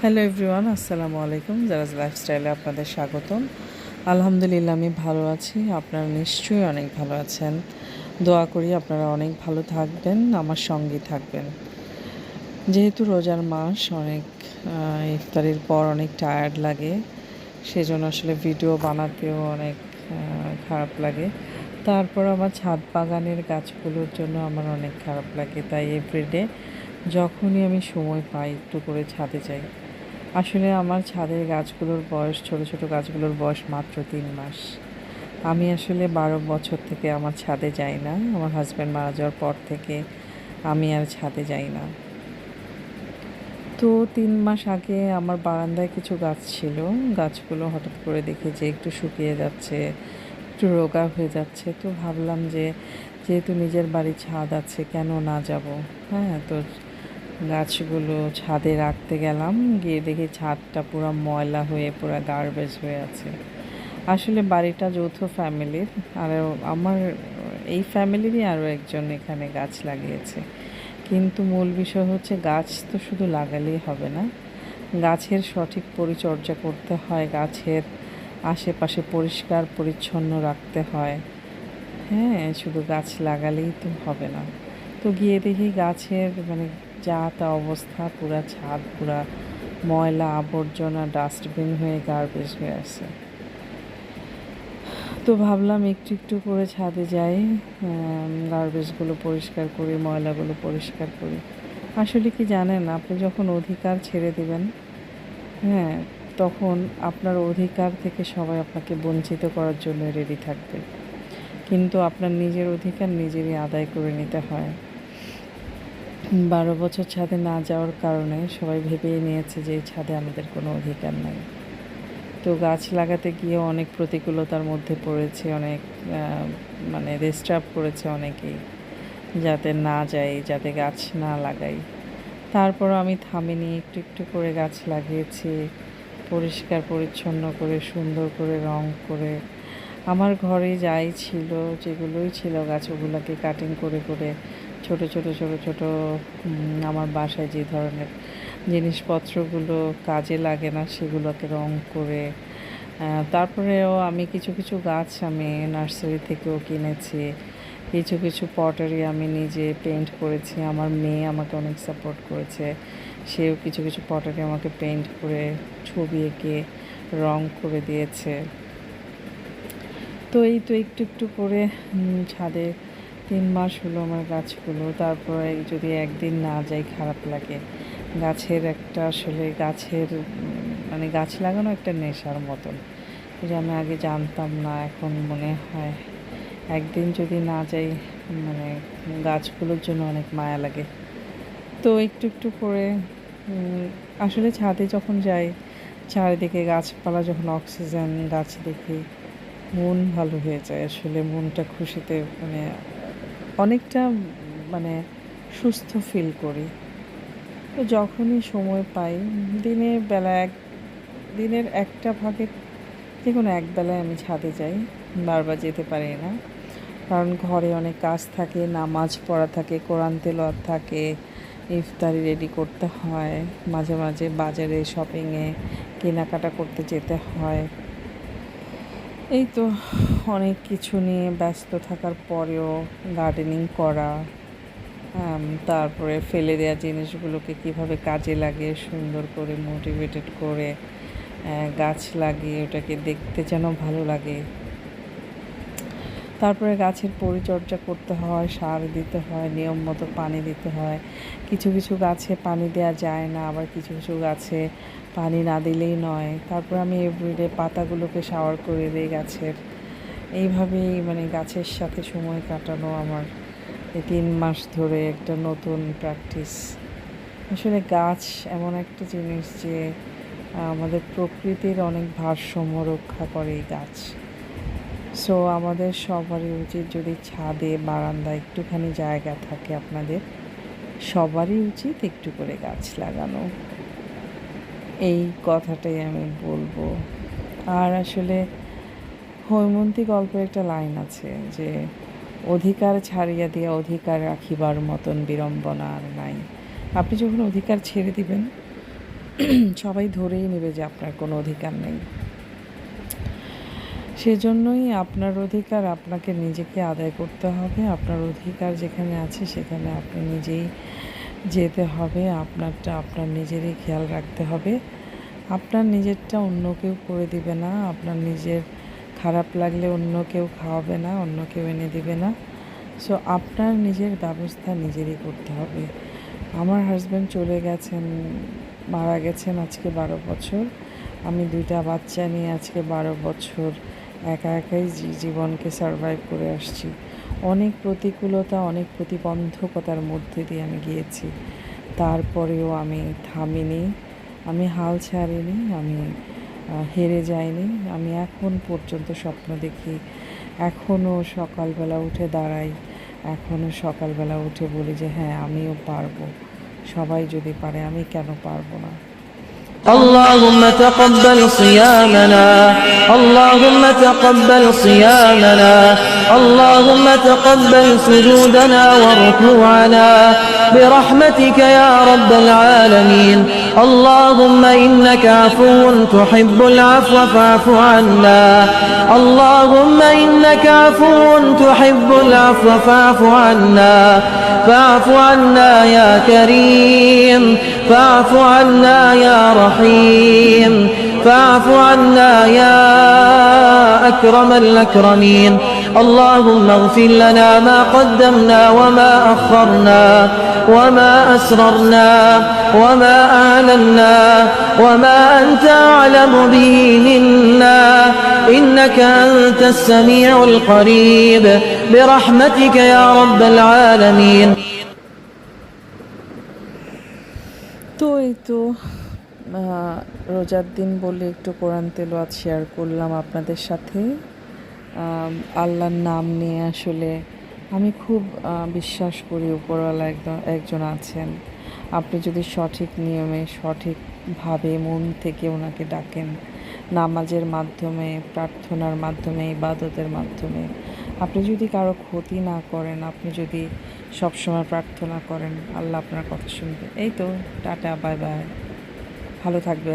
Hello everyone আসসালামু আলাইকুম। জারাজ লাইফস্টাইলে আপনাদের স্বাগতম। আলহামদুলিল্লাহ, আমি ভালো আছি। আপনারা নিশ্চয়ই অনেক ভালো আছেন। দোয়া করি আপনারা অনেক ভালো থাকবেন, আমার সঙ্গে থাকবেন। যেহেতু রোজার মাস, অনেক ইফতারির পর অনেক টায়ার্ড লাগে। সেজন্য আসলে ভিডিও বানাতেও অনেক খারাপ লাগে। তারপর আমার ছাদ বাগানের গাছগুলোর জন্য আমার অনেক খারাপ লাগে। তাই এভরিডে যখনই আমি সময় পাই একটু করে ছাদে যাই। আসলে আমার ছাদের গাছগুলোর বয়স, ছোট ছোট গাছগুলোর বয়স মাত্র তিন মাস। আমি আসলে বারো বছর থেকে আমার ছাদে যাই না। আমার হাজব্যান্ড মারা যাওয়ার পর থেকে আমি আর ছাদে যাই না। তো তিন মাস আগে আমার বারান্দায় কিছু গাছ ছিল। গাছগুলো হঠাৎ করে দেখে যে একটু শুকিয়ে যাচ্ছে, একটু রোগা হয়ে যাচ্ছে। তো ভাবলাম যে, যেহেতু নিজের বাড়ি ছাদ আছে, কেন না যাব? হ্যাঁ তো গাছগুলো ছাদে রাখতে গেলাম। গিয়ে দেখি ছাদটা পুরো ময়লা হয়ে, পুরো গার্বেজ হয়ে আছে। আসলে বাড়িটা যৌথ ফ্যামিলির। আর আমার, এই ফ্যামিলিরই আরও একজন এখানে গাছ লাগিয়েছে। কিন্তু মূল বিষয় হচ্ছে গাছ তো শুধু লাগালেই হবে না। গাছের সঠিক পরিচর্যা করতে হয়, গাছের আশেপাশে পরিষ্কার পরিচ্ছন্ন রাখতে হয়। হ্যাঁ শুধু গাছ লাগালেই তো হবে না। তো গিয়ে দেখি গাছের মানে যা তা অবস্থা, পুরা ছাদ, পুরা ময়লা আবর্জনা, ডাস্টবিন হয়ে গার্বেজ হয়ে আছে। তো ভাবলাম একটু একটু করে ছাদে যাই গার্বেজগুলো পরিষ্কার করি ময়লাগুলো পরিষ্কার করি। আসলে কি জানেন, আপনি যখন অধিকার ছেড়ে দেবেন হ্যাঁ তখন আপনার অধিকার থেকে সবাই আপনাকে বঞ্চিত করার জন্য রেডি থাকবে। কিন্তু আপনার নিজের অধিকার নিজেরই আদায় করে নিতে হয়। বারো বছর ছাদে না যাওয়ার কারণে সবাই ভেবেই নিয়েছে যে ছাদে আমাদের কোনো অধিকার নাই। তো গাছ লাগাতে গিয়ে অনেক প্রতিকূলতার মধ্যে পড়েছে, অনেক মানে ডিস্টার্ব করেছে অনেকেই, যাতে না যাই, যাতে গাছ না লাগাই। তারপর আমি থামিনি, একটু একটু করে গাছ লাগিয়েছি, পরিষ্কার পরিচ্ছন্ন করে, সুন্দর করে, রং করে। আমার ঘরে যাই ছিল, যেগুলোই ছিল গাছ, ওগুলোকে কাটিং করে করে ছোট ছোট ছোট ছোট আমার বাসায় যে ধরনের জিনিসপত্রগুলো কাজে লাগে না, সেগুলোকে রং করে তারপরেও আমি কিছু কিছু গাছ আমি নার্সারি থেকেও কিনেছি, কিছু কিছু পটারি আমি নিজে পেন্ট করেছি, আমার মেয়ে আমাকে অনেক সাপোর্ট করেছে, সেও কিছু কিছু পটারি আমাকে পেন্ট করে, ছবি এঁকে রং করে দিয়েছে। তো এই তো একটু একটু করে ছাদে তিন মাস হলো আমার গাছগুলো। তারপরে যদি একদিন না যাই, খারাপ লাগে। গাছের একটা আসলে গাছের মানে গাছ লাগানো একটা নেশার মতন। যে আমি আগে জানতাম না, এখন মনে হয়। একদিন যদি না যাই মানে গাছগুলোর জন্য অনেক মায়া লাগে। তো একটু একটু করে আসলে ছাদে যখন যাই, চারিদিকে গাছপালা, যখন অক্সিজেন গাছ দেখি, মন ভালো হয়ে যায়। আসলে মনটা খুশিতে মানে অনেকটা মানে সুস্থ ফিল করি। তো যখনই সময় পাই, দিনের বেলা এক, দিনের একটা ভাগে যে কোনো এক বেলায় আমি ছাদে যাই, বারবার যেতে পারি না। কারণ ঘরে অনেক কাজ থাকে, নামাজ পড়া থাকে, কোরআন তেলাওয়াত থাকে, ইফতারি রেডি করতে হয়, মাঝে মাঝে বাজারে শপিংয়ে কেনাকাটা করতে যেতে হয়। এই তো অনেক কিছু নিয়ে ব্যস্ত থাকার পরেও গার্ডেনিং করা তারপরে ফেলে দেওয়া জিনিসগুলোকে কীভাবে কাজে লাগিয়ে সুন্দর করে মোটিভেটেড করে গাছ লাগিয়ে ওটাকে দেখতে যেন ভালো লাগে। তারপরে গাছের পরিচর্যা করতে হয়, সার দিতে হয়, নিয়ম মতো পানি দিতে হয়। কিছু কিছু গাছে পানি দেওয়া যায় না, আবার কিছু কিছু গাছে পানি না দিলেই নয়। তারপর আমি এভরিডে পাতাগুলোকে শাওয়ার করে দিই গাছের। এইভাবেই মানে গাছের সাথে সময় কাটানো আমার এই তিন মাস ধরে একটা নতুন প্র্যাকটিস আসলে গাছ এমন একটা জিনিস যে, আমাদের প্রকৃতির অনেক ভারসাম্য রক্ষা করে এই গাছ। সো আমাদের সবারই উচিত যদি ছাদে, বারান্দায় একটুখানি জায়গা থাকে আপনাদের, সবারই উচিত একটু করে গাছ লাগানো। এই কথাটাই আমি বলব। আর আসলে হৈমন্তী গল্পের একটা লাইন আছে যে, অধিকার ছাড়িয়া দিয়া অধিকার রাখিবার মতন বিড়ম্বনা আর নাই। আপনি যখন অধিকার ছেড়ে দিবেন, সবাই ধরেই নেবে যে আপনার কোনো অধিকার নেই। সেজন্যই আপনার অধিকার আপনাকে নিজেকে আদায় করতে হবে। আপনার অধিকার যেখানে আছে সেখানে আপনি নিজেই যেতে হবে। আপনারটা আপনার নিজেরই খেয়াল রাখতে হবে। আপনার নিজেরটা অন্য কেউ করে দিবে না। আপনার নিজের খারাপ লাগলে অন্য কেউ খাওয়াবে না, অন্য কেউ এনে দিবে না। সো আপনার নিজের ব্যবস্থা নিজেরই করতে হবে। আমার হাজব্যান্ড চলে গেছেন, মারা গেছেন আজকে বারো বছর। আমি দুইটা বাচ্চা নিয়ে আজকে বারো বছর একা একাই জীবনকে সারভাইভ করে আসছি। অনেক প্রতিকূলতা, অনেক প্রতিবন্ধকতার মধ্যে দিয়ে আমি গিয়েছি। তারপরেও আমি থামিনি। আমি হাল ছাড়িনি, আমি হেরে যায়নি। আমি এখন পর্যন্ত স্বপ্ন দেখি এখনও সকালবেলা উঠে দাঁড়াই এখনও সকালবেলা উঠে বলি যে হ্যাঁ আমিও পারব। সবাই যদি পারে, আমি কেন পারব না? اللهم تقبل صيامنا. اللهم تقبل صيامنا. اللهم تقبل سجودنا وركوعنا. برحمتك يا رب العالمين. اللهم إنك عفو تحب العفو فاعف عنا. اللهم إنك عفو تحب العفو فاعف عنا. فاعف عنا يا كريم فاعف عنا يا رحيم فاعف عنا يا أكرم الأكرمين. اللهم اغفر لنا ما قدمنا وما أخرنا وما أسررنا وما أعلنا وما أنت أعلم به منا. إنك أنت السميع القريب. برحمتك يا رب العالمين তো এই তো আহ, রোজার দিন বলে একটু কোরআন তেলাওয়াত শেয়ার করলাম আপনাদের সাথে আম, আল্লাহর নাম নিয়ে আসলে আমি খুব আহ, বিশ্বাস করি উপরওয়ালা একজন একজন আছেন আপনি যদি সঠিক নিয়মে সঠিকভাবে মন থেকে ওনাকে ডাকেন নামাজের মাধ্যমে প্রার্থনার মাধ্যমে ইবাদতের মাধ্যমে আপনি যদি কারও ক্ষতি না করেন, আপনি যদি সবসময় প্রার্থনা করেন, আল্লাহ আপনার কথা শুনবে। এই তো, টাটা বাই বাই ভালো থাকবেন।